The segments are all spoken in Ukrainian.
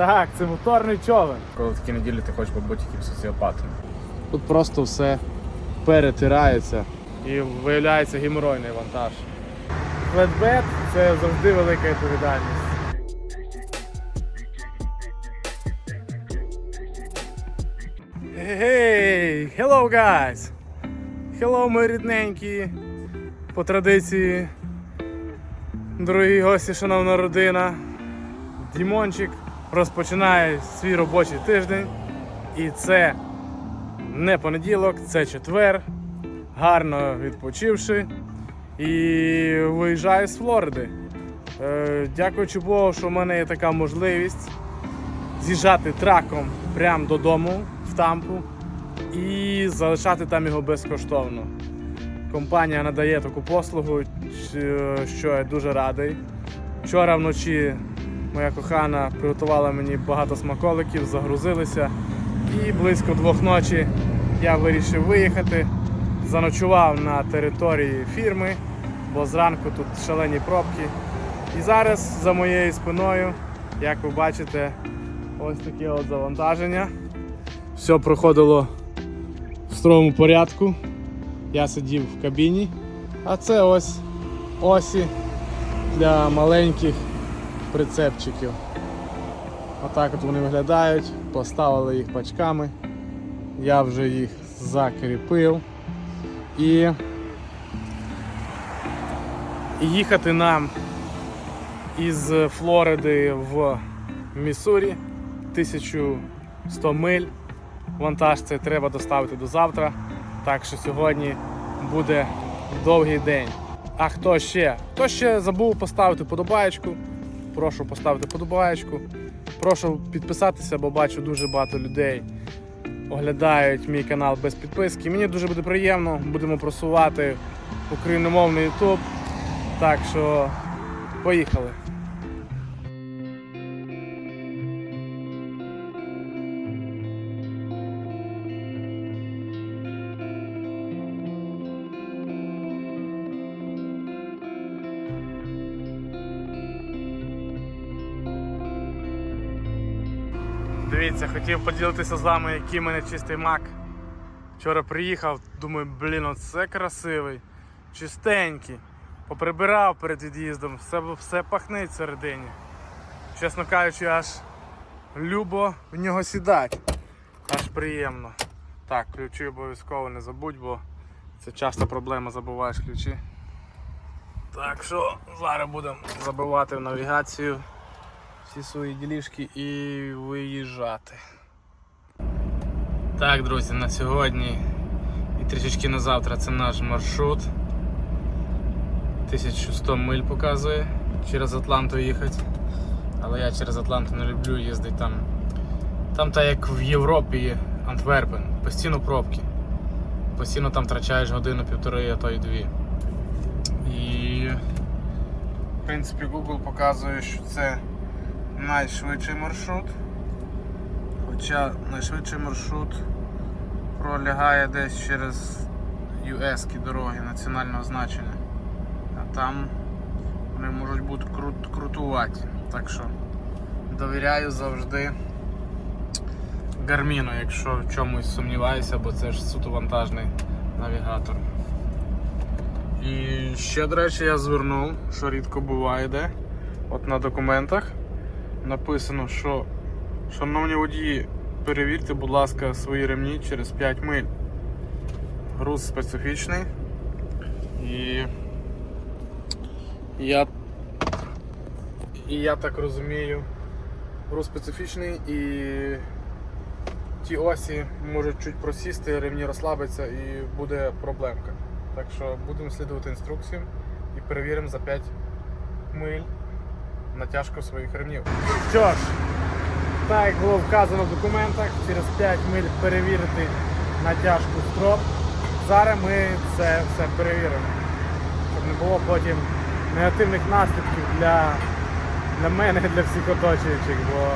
Так, це моторний човен. Коли в такі неділі ти хочеш побути якимсь соціопатом. Тут просто все перетирається і виявляється геморойний вантаж. Флетбет це завжди велика відповідальність. Гей, hello guys! Hello, мої рідненькі. По традиції, дорогі гості, шановна родина. Дімончик розпочинає свій робочий тиждень. І це не понеділок, це четвер. Гарно відпочивши. І виїжджаю з Флориди. Е, дякуючи Богу, що в мене є така можливість з'їжджати траком прямо додому в тампу і залишати там його безкоштовно. Компанія надає таку послугу, що я дуже радий. Вчора вночі моя кохана приготувала мені багато смаколиків, загрузилися. І близько двох ночі я вирішив виїхати. Заночував на території фірми, бо зранку тут шалені пробки. І зараз за моєю спиною, як ви бачите, ось таке от завантаження. Все проходило в строгому порядку. Я сидів в кабіні, а це ось осі для маленьких прицепчиків. Отак от вони виглядають, поставили їх пачками. Я вже їх закріпив. І їхати нам із Флориди в Міссурі 1100 миль. Вантаж це треба доставити до завтра. Так що сьогодні буде довгий день. А хто ще? Хто ще забув поставити подобаєчку? Прошу поставити подобаєчку. Прошу підписатися, бо бачу дуже багато людей оглядають мій канал без підписки. Мені дуже буде приємно, будемо просувати україномовний YouTube. Так що поїхали. Хотів поділитися з вами, який в мене чистий мак. Вчора приїхав, думаю, блін, оце красивий, чистенький. Поприбирав перед від'їздом, все, все пахнить всередині. Чесно кажучи, аж любо в нього сідати. Аж приємно. Так, ключі обов'язково не забудь, бо це часто проблема, забуваєш ключі. Так що зараз будемо забивати в навігацію всі свої ділішки і виїжджати. Так, друзі, на сьогодні і трішечки на завтра це наш маршрут. 1100 миль показує через Атланту їхати. Але я через Атланту не люблю їздити там. Там так як в Європі Антверпен, постійно пробки. Постійно там втрачаєш годину-півтори, а то й дві. І в принципі Google показує, що це найшвидший маршрут. Хоча найшвидший маршрут пролягає десь через US дороги національного значення. А там вони можуть бути крут, крутувати. Так що довіряю завжди Гарміну, якщо в чомусь сумніваюся, бо це ж суто вантажний навігатор. І ще, до речі, я звернув, що рідко буває де. От на документах написано, що шановні водії, перевірте, будь ласка, свої ремні через 5 миль. Груз специфічний. І я, і я так розумію, груз специфічний і ті осі можуть чуть просісти, ремні розслабиться і буде проблемка. Так що будемо слідувати інструкціям і перевіримо за 5 миль натяжку своїх ремнів. Що ж, так як було вказано в документах, через 5 миль перевірити натяжку строп. Зараз ми це все перевіримо, щоб не було потім негативних наслідків для, для мене для всіх оточуючих, бо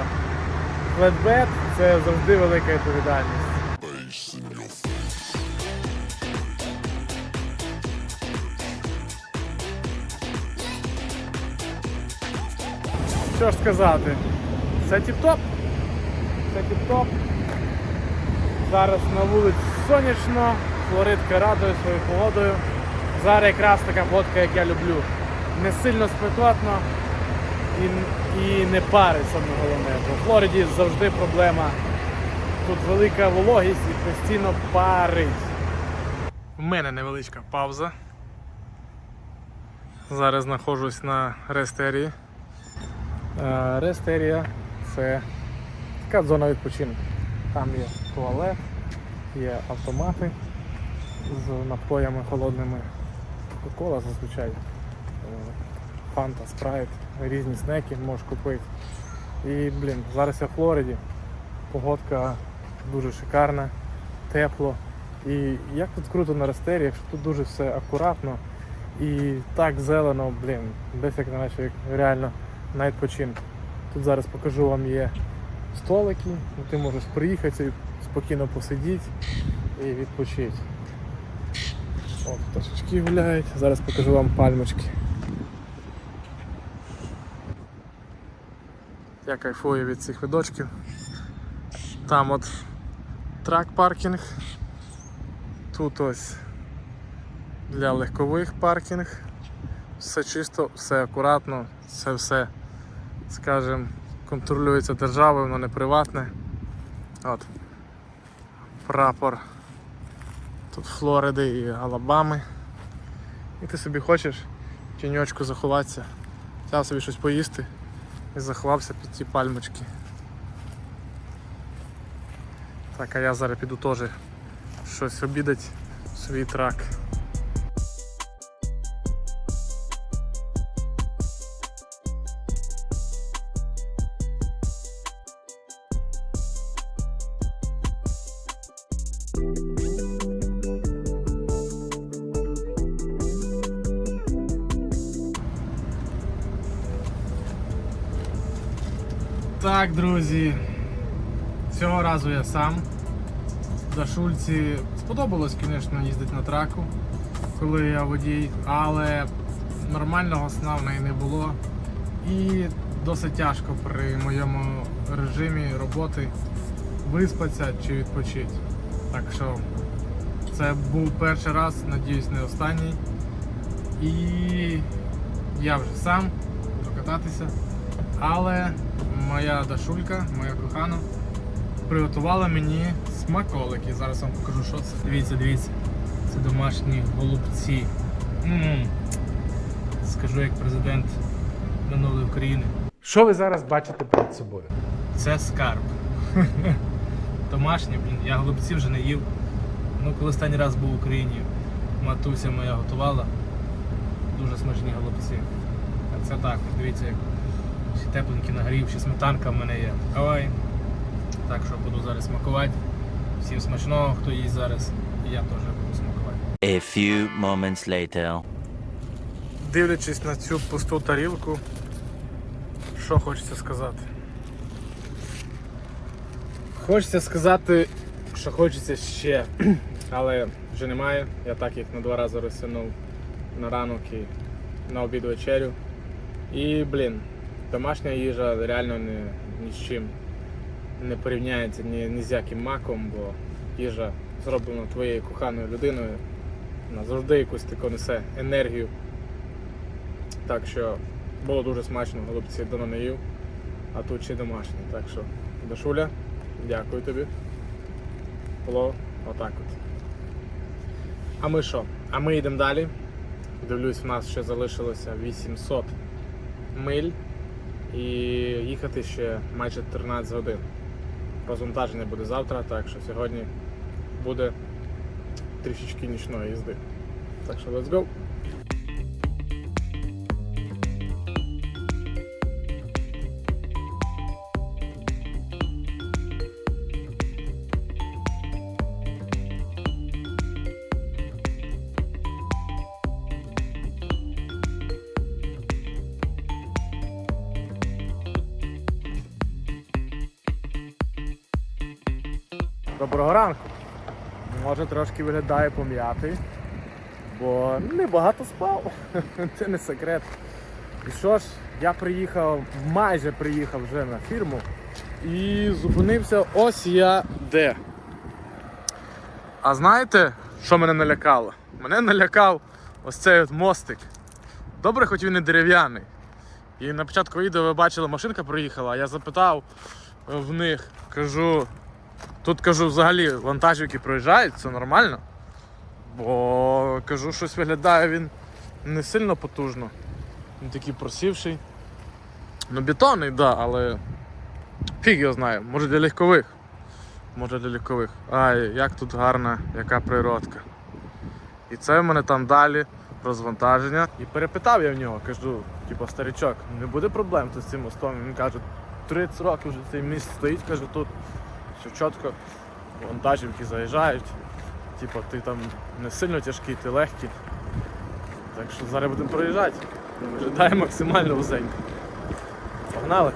флетбет це завжди велика відповідальність. Що ж сказати, все тіп-топ. Все тіп-топ. Зараз на вулиці сонячно, Флоридка радує своєю погодою. Зараз якраз така погодка, як я люблю. Не сильно спекотно і, і не парить саме головне. Бо в Флориді завжди проблема. Тут велика вологість і постійно парить. У мене невеличка пауза. Зараз знаходжусь на рестерії. Е, Рестерія це така зона відпочинку. Там є туалет, є автомати з напоями холодними. Кока-кола зазвичай. е, Фанта, спрайт, різні снеки можеш купити. І, блін, зараз я в Флориді. Погодка дуже шикарна, тепло. І як тут круто на рестеріях, що тут дуже все акуратно і так зелено, блін, десь як наче реально на відпочинку. Тут зараз покажу вам є столики, ну, ти можеш приїхати, спокійно посидіти і відпочити. От пташечки гуляють, зараз покажу вам пальмочки. Я кайфую від цих видочків. Там от трак паркінг. Тут ось для легкових паркінг. Все чисто, все акуратно, це все, скажімо, контролюється державою, воно не приватне. От. Прапор. Тут Флориди і Алабами. І ти собі хочеш тіньочку заховатися, взяв собі щось поїсти і заховався під ті пальмочки. Так, а я зараз піду теж щось обідати в свій трак. Я сам. Дашульці сподобалось, звісно, їздити на траку, коли я водій, але нормального сна в неї не було. І досить тяжко при моєму режимі роботи виспатися чи відпочити. Так що це був перший раз, надіюсь, не останній. І я вже сам буду кататися. Але моя дашулька, моя кохана, приготувала мені смаколики. Зараз вам покажу, що це. Дивіться, дивіться. Це домашні голубці. м Скажу як президент минулої України. Що ви зараз бачите перед собою? Це скарб. Домашній, блін, я голубців вже не їв. Ну, коли останній раз був в Україні, матуся моя готувала. Дуже смачні голубці. А це так, дивіться, як всі тепленькі нагрів, ще сметанка в мене є. Ой. Так що буду зараз смакувати. Всім смачного, хто їсть зараз, і я теж буду смакувати. A few moments later. Дивлячись на цю пусту тарілку, що хочеться сказати? Хочеться сказати, що хочеться ще, але вже немає. Я так їх на два рази розтягнув на ранок і на обід вечерю. І, блін, домашня їжа реально не, ні з чим не порівняється ні, ні з яким маком, бо їжа зроблена твоєю коханою людиною. Вона завжди якусь таку несе енергію. Так що було дуже смачно, голубці давно не а тут ще домашні. Так що, Дашуля, дякую тобі. Було отак от. А ми що? А ми йдемо далі. Дивлюсь, в нас ще залишилося 800 миль і їхати ще майже 13 годин. Розвантаження буде завтра, так що сьогодні буде трішечки нічної їзди. Так що let's go! Може трошки виглядає пом'ятий, бо небагато спав. Це не секрет. І що ж, я приїхав, майже приїхав вже на фірму. і зупинився ось я де. А знаєте, що мене налякало? Мене налякав ось цей от мостик. Добре, хоч він і дерев'яний. І на початку відео ви бачили, машинка проїхала, а я запитав в них, кажу, тут кажу, взагалі вантажівки проїжджають, це нормально. Бо кажу, щось виглядає він не сильно потужно. Він такий просівший. Ну, бетонний, так, да, але фіг його знає, може для легкових. Може для легкових. Ай, як тут гарна, яка природка. І це в мене там далі розвантаження. І перепитав я в нього, кажу, типу, старичок, не буде проблем з цим мостом. Він каже, 30 років вже цей міст стоїть, каже, тут все чітко, вантажівки заїжджають. Типу, ти там не сильно тяжкий, ти легкий. Так що зараз будемо проїжджати. Дай максимально вузенько. Погнали!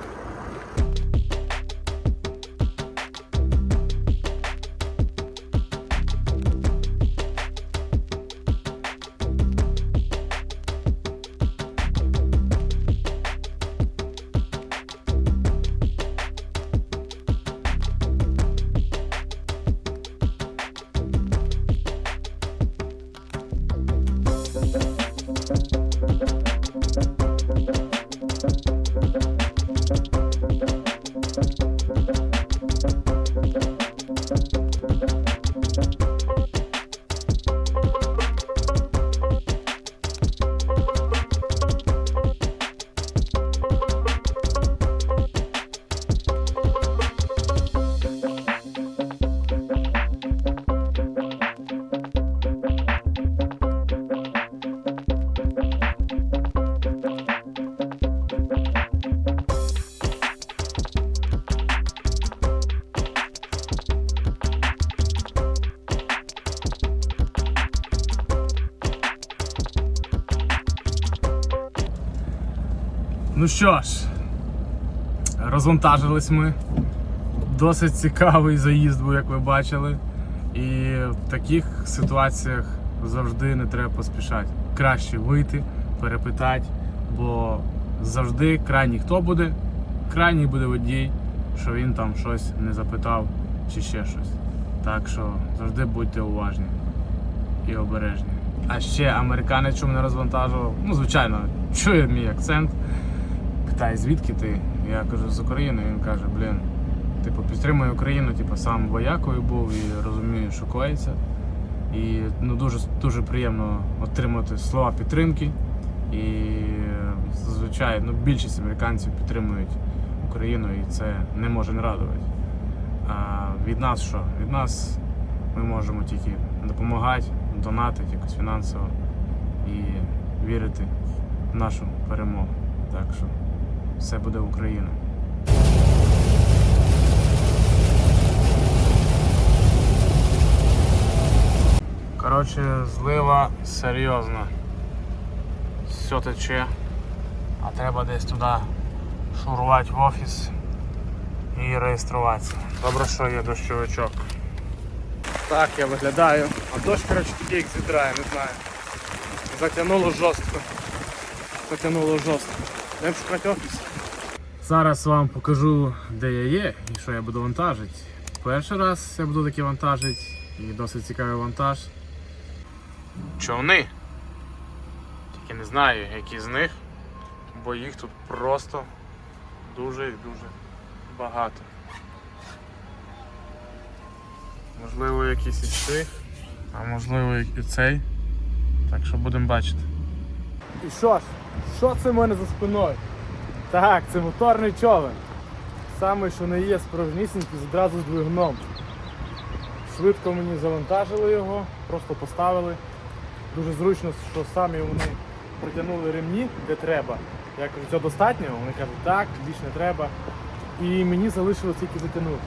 Ну що ж, розвантажились ми. Досить цікавий заїзд був, як ви бачили. І в таких ситуаціях завжди не треба поспішати. Краще вийти, перепитати, бо завжди крайній хто буде, крайній буде водій, що він там щось не запитав чи ще щось. Так що завжди будьте уважні і обережні. А ще американець, що мене розвантажував, ну звичайно, чує мій акцент. Питає, звідки ти? Я кажу, з України. Він каже, блін, типу, підтримую Україну, типу, сам воякою був і розумію, що коїться. І ну, дуже, дуже приємно отримати слова підтримки. І зазвичай ну, більшість американців підтримують Україну і це не може не радувати. А від нас що? Від нас ми можемо тільки допомагати, донатити якось фінансово і вірити в нашу перемогу. Так що все буде Україна. Коротше, злива серйозна. Все тече, а треба десь туди шурувати в офіс і реєструватися. Добре, що є дощовичок. Так я виглядаю. А дощ, коротше, такий як зідрає, не знаю. Затягнуло жорстко. Затягнуло жорстко. Йдемо шукати офіс. Зараз вам покажу, де я є і що я буду вантажити. Перший раз я буду таки вантажити і досить цікавий вантаж. Човни. Тільки не знаю, які з них, бо їх тут просто дуже і дуже багато. Можливо, якісь із цих, а можливо і цей. Так що будемо бачити. І що ж, що це в мене за спиною? Так, це моторний човен. Саме, що не є справжнісінький, одразу з двигуном. Швидко мені завантажили його, просто поставили. Дуже зручно, що самі вони притягнули ремні, де треба. Я кажу, цього достатньо? Вони кажуть, так, більше не треба. І мені залишилось тільки затягнути.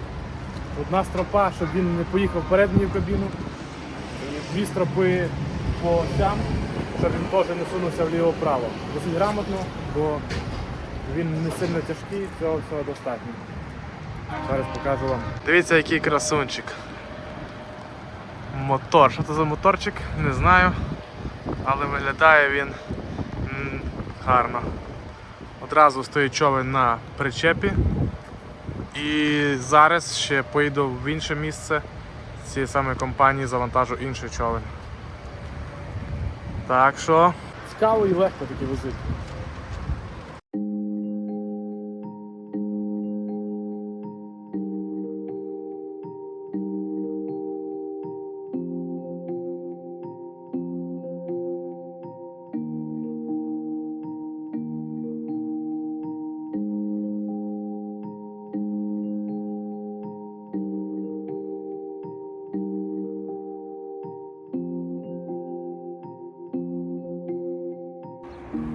Одна стропа, щоб він не поїхав вперед мені в кабіну. Дві стропи по осям, щоб він теж не сунувся вліво-вправо. Досить грамотно, бо він не сильно тяжкий, цього всього достатньо. Зараз покажу вам. Дивіться, який красунчик. Мотор. Що це за моторчик? Не знаю. Але виглядає він м, гарно. Одразу стоїть човен на причепі. І зараз ще поїду в інше місце цієї самої компанії, завантажу інший човен. Так що. Цікаво і легко таки возити.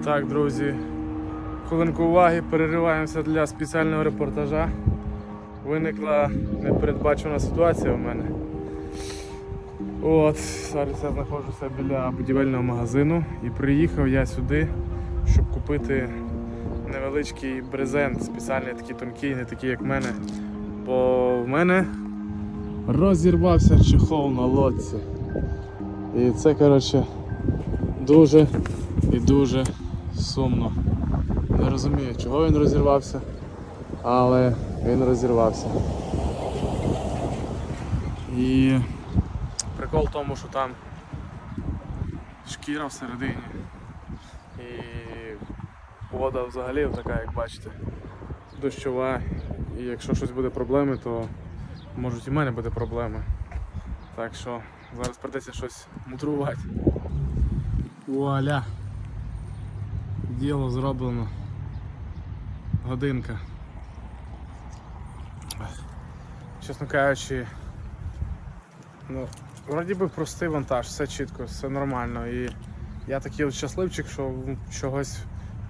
Так, друзі, хвилинку уваги, перериваємося для спеціального репортажа. Виникла непередбачена ситуація у мене. От, зараз я знаходжуся біля будівельного магазину і приїхав я сюди, щоб купити невеличкий брезент, спеціальний такий тонкий, не такий як в мене. Бо в мене розірвався чехол на лодці. І це, коротше, дуже і дуже сумно. Не розумію, чого він розірвався, але він розірвався. І прикол в тому, що там шкіра всередині. І вода взагалі така, як бачите, дощова. І якщо щось буде проблеми, то можуть і в мене бути проблеми. Так що зараз придеться щось мудрувати. Вуаля! Діло зроблено. Годинка. Чесно кажучи, ну, вроді би простий вантаж, все чітко, все нормально. І я такий щасливчик, що чогось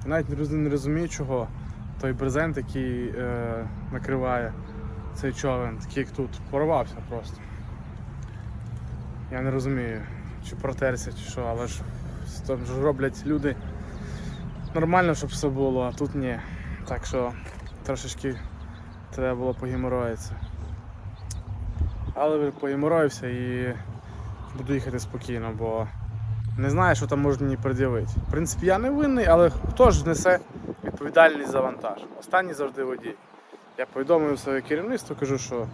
навіть не не розумію чого. Той брезент, який е, накриває цей човен, такий як тут, порвався просто. Я не розумію, чи протерся, чи що, але ж там ж роблять люди нормально, щоб все було, а тут ні. Так що трошечки треба було погеморроїтися. Але погеморроївся і буду їхати спокійно, бо не знаю, що там можуть мені пред'явити. В принципі, я не винний, але хто ж несе відповідальність за вантаж? Останній завжди водій. Я повідомив своє керівництво, кажу, що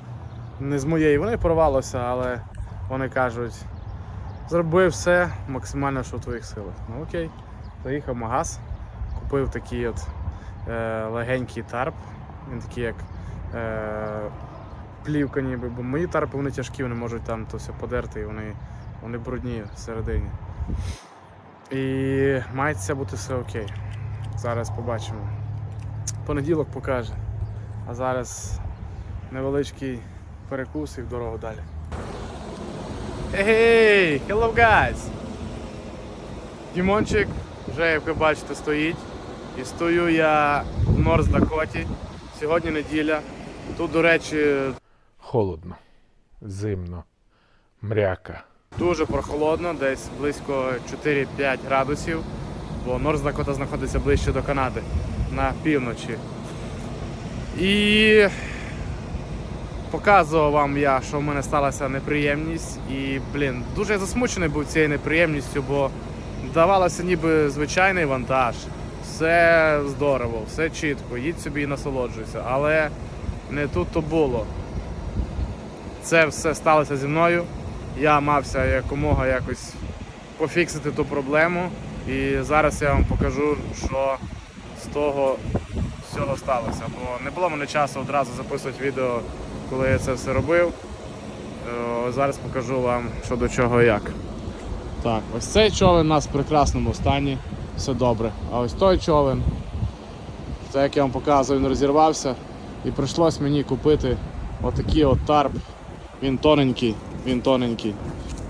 не з моєї вони порвалося, але вони кажуть, зроби все максимально, що в твоїх силах. Ну окей, заїхав магаз, купив такий от е, легенький тарп. Він такий як е, плівка ніби, бо мої тарпи вони тяжкі, вони можуть там то все подерти, і вони, вони брудні всередині. І має це бути все окей. Зараз побачимо. Понеділок покаже. А зараз невеличкий перекус і в дорогу далі. Hey, hello guys! Дімончик вже, як ви бачите, стоїть. І стою я в Норс Дакоті. Сьогодні неділя. Тут, до речі, Холодно, зимно, мряка. дуже прохолодно, десь близько 4-5 градусів, бо Норс Дакота знаходиться ближче до Канади на півночі. І показував вам я, що в мене сталася неприємність. І, блін, дуже засмучений був цією неприємністю, бо давалося ніби звичайний вантаж. Все здорово, все чітко, їдь собі і насолоджуйся. Але не тут то було. Це все сталося зі мною. Я мався якомога якось пофіксити ту проблему. І зараз я вам покажу, що з того всього сталося. Бо не було мене часу одразу записувати відео, коли я це все робив. Е, Зараз покажу вам, що до чого як. Так, ось цей човен у нас в прекрасному стані, все добре. А ось той човен, це як я вам показував, він розірвався. І прийшлось мені купити отакий от тарп. Він тоненький, він тоненький.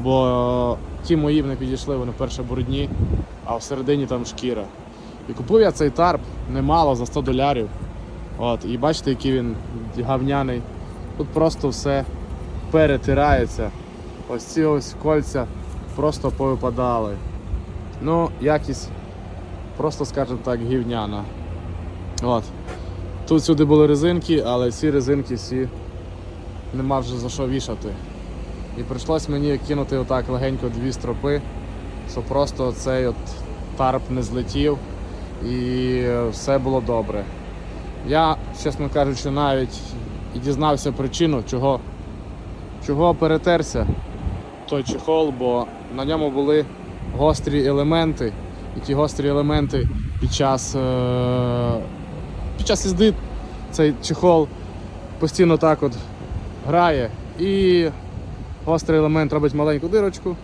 Бо е, ті мої не підійшли, вони перше брудні, а всередині там шкіра. І купив я цей тарп немало за 100 долярів. От, і бачите, який він гавняний. Тут просто все перетирається. Ось ці ось кольця просто повипадали. Ну, якість, просто скажімо так, гівняна. От. Тут сюди були резинки, але ці резинки всі нема вже за що вішати. І прийшлось мені кинути отак легенько дві стропи, щоб просто цей от тарп не злетів і все було добре. Я, чесно кажучи, навіть і дізнався причину, чого, чого перетерся той чехол, бо на ньому були гострі елементи, і ті гострі елементи під час, е- під час їзди цей чехол постійно так от грає. І гострий елемент робить маленьку дирочку,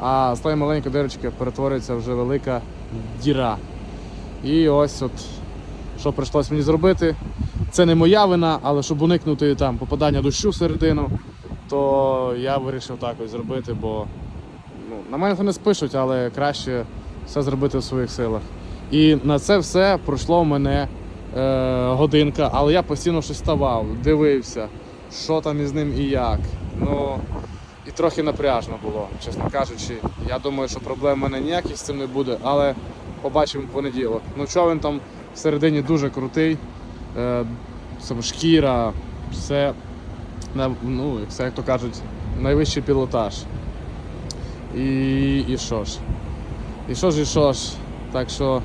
а з тої маленької дирочки перетворюється вже велика діра. І ось от що прийшлось мені зробити. Це не моя вина, але щоб уникнути там попадання дощу всередину, то я вирішив так ось зробити, бо ну, на мене це не спишуть, але краще все зробити в своїх силах. І на це все пройшло в мене е, годинка, але я постійно щось ставав, дивився, що там із ним і як. Ну, і трохи напряжно було, чесно кажучи. Я думаю, що проблем в мене ніяких з цим не буде, але побачимо в понеділок. Ну, човен там всередині дуже крутий. Е, сам шкіра, все, ну, все, як то кажуть, найвищий пілотаж. І, і що ж? І що ж, і що ж? Так що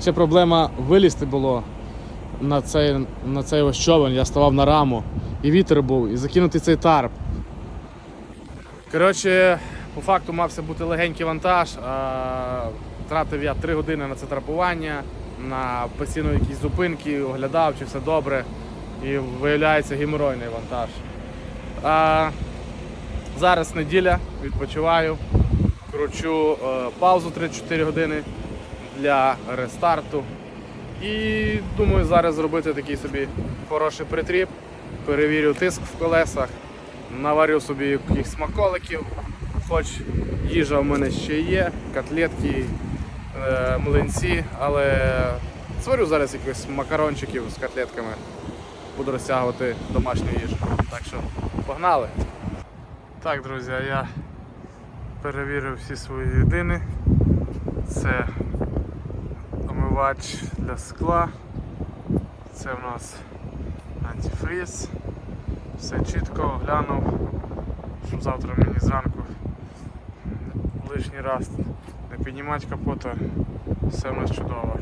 ще проблема вилізти було на цей, на цей ось човен. Я ставав на раму, і вітер був, і закинути цей тарп. Коротше, по факту мався бути легенький вантаж. А, тратив я 3 години на це трапування, на постійно якісь зупинки, оглядав, чи все добре. І виявляється геморойний вантаж. А, зараз неділя, відпочиваю, кручу е, паузу 3-4 години для рестарту. І думаю зараз зробити такий собі хороший притріп. Перевірю тиск в колесах, наварю собі якихось смаколиків, хоч їжа в мене ще є, котлетки, е, млинці, але сварю зараз якихось макарончиків з котлетками. Буду розтягувати домашню їжу. Так що погнали! Так, друзі, я перевірив всі свої єдини. Це омивач для скла. Це в нас антифриз. Все чітко оглянув, щоб завтра мені зранку лишній раз не піднімати капота. Все в нас чудово.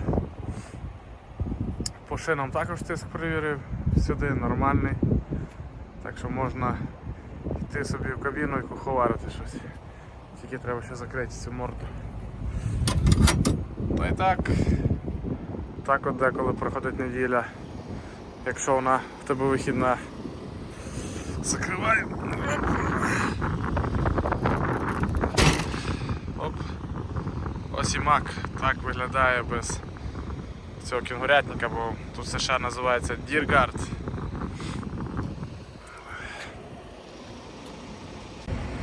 По шинам також тиск перевірив, сюди нормальний. Так що можна йти собі в кабіну і куховарити щось. Тільки треба ще закрити цю морду. Та й так. Так от деколи проходить неділя. Якщо вона в тебе вихідна. Закривай. Оп. Ось і мак. Так виглядає без цього кінгурятника, бо тут США називається Діргард.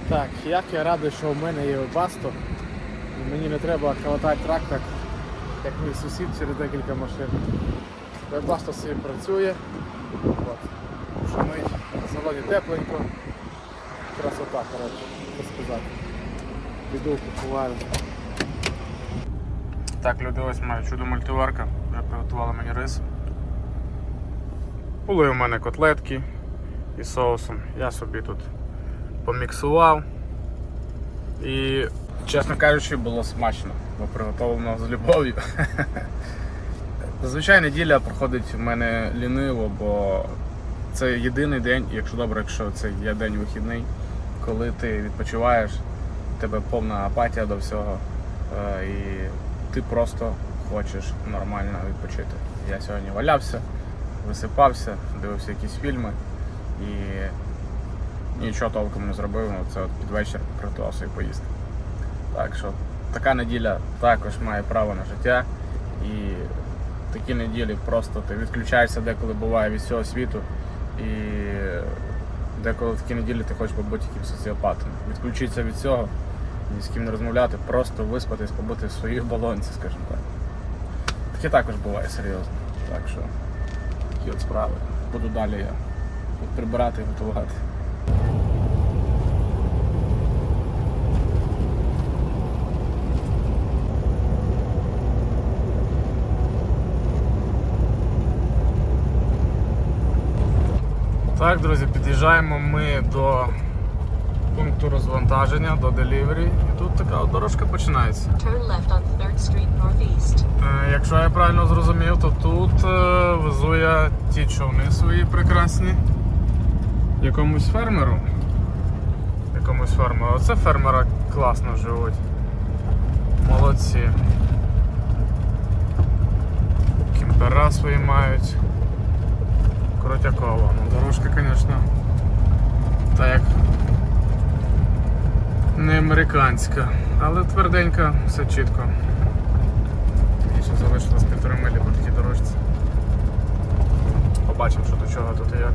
Так, як я радий, що в мене є. І мені не треба калатати трактор, як мій сусід через декілька машин. Webasto собі працює. От. Шумить, в салоні тепленько. Красота, коротше, що сказати. Піду купуваю. Так, люди, ось маю чудо мультиварка. Вже приготувала мені рис. Були у мене котлетки із соусом. Я собі тут поміксував. І, чесно кажучи, було смачно, бо приготовлено з любов'ю. Зазвичай неділя проходить в мене ліниво, бо це єдиний день, якщо добре, якщо це є день вихідний, коли ти відпочиваєш, в тебе повна апатія до всього, е, і ти просто хочеш нормально відпочити. Я сьогодні валявся, висипався, дивився якісь фільми і нічого толком не зробив, ну це от під вечір приготував собі поїсти. Так що така неділя також має право на життя. І такі неділі просто ти відключаєшся деколи буває від всього світу. І деколи в такі неділі ти хочеш побути якимсь соціопатом. Відключитися від цього, ні з ким не розмовляти, просто виспатись, побути в своїй балонці, скажімо так. Таке також буває серйозно. Так що такі от справи. Буду далі я прибирати і готувати. Так, друзі, під'їжджаємо ми до пункту розвантаження, до делівері. І тут така от дорожка починається. Turn left on 3rd Street Northeast. Е, Якщо я правильно зрозумів, то тут е, везу я ті човни свої прекрасні. Якомусь фермеру. Якомусь фермеру. Оце фермера класно живуть. Молодці. Кімпера свої мають. Крутяково. Ну, дорожка, звісно. Та як не американська, але тверденька, все чітко. І ще залишилось півтори милі по такій дорожці. Побачимо, що до чого тут і як.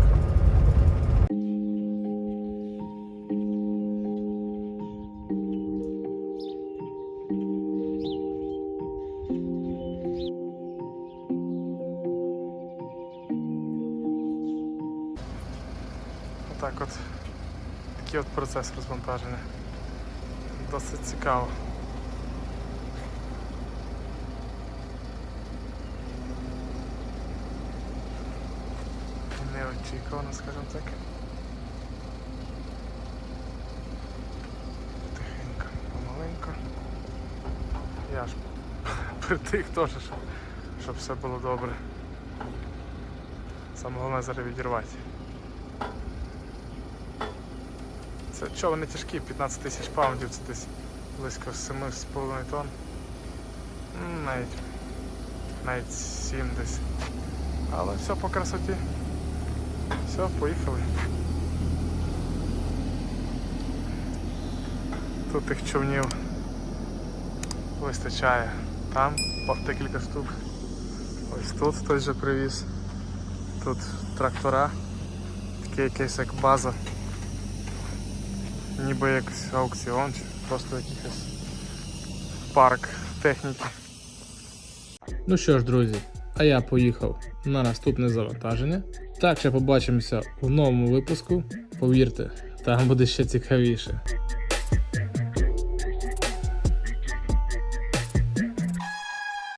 Процес розвантаження. Досить цікаво. Неочікувано, скажімо так. Тихенько, помаленько. Я ж притих теж, щоб, все було добре. Саме головне зараз відірвати. Це човен не тяжкий, 15 тисяч паундів, це десь близько 7,5 тонн. Навіть, навіть 7 десь. Але все по красоті. Все, поїхали. Тут тих човнів вистачає. Там декілька штук. Ось тут хтось вже привіз. Тут трактора. Таке якесь як база. Ніби якийсь аукціон чи просто якийсь парк техніки. Ну що ж, друзі, а я поїхав на наступне завантаження. Так що побачимося в новому випуску. Повірте, там буде ще цікавіше.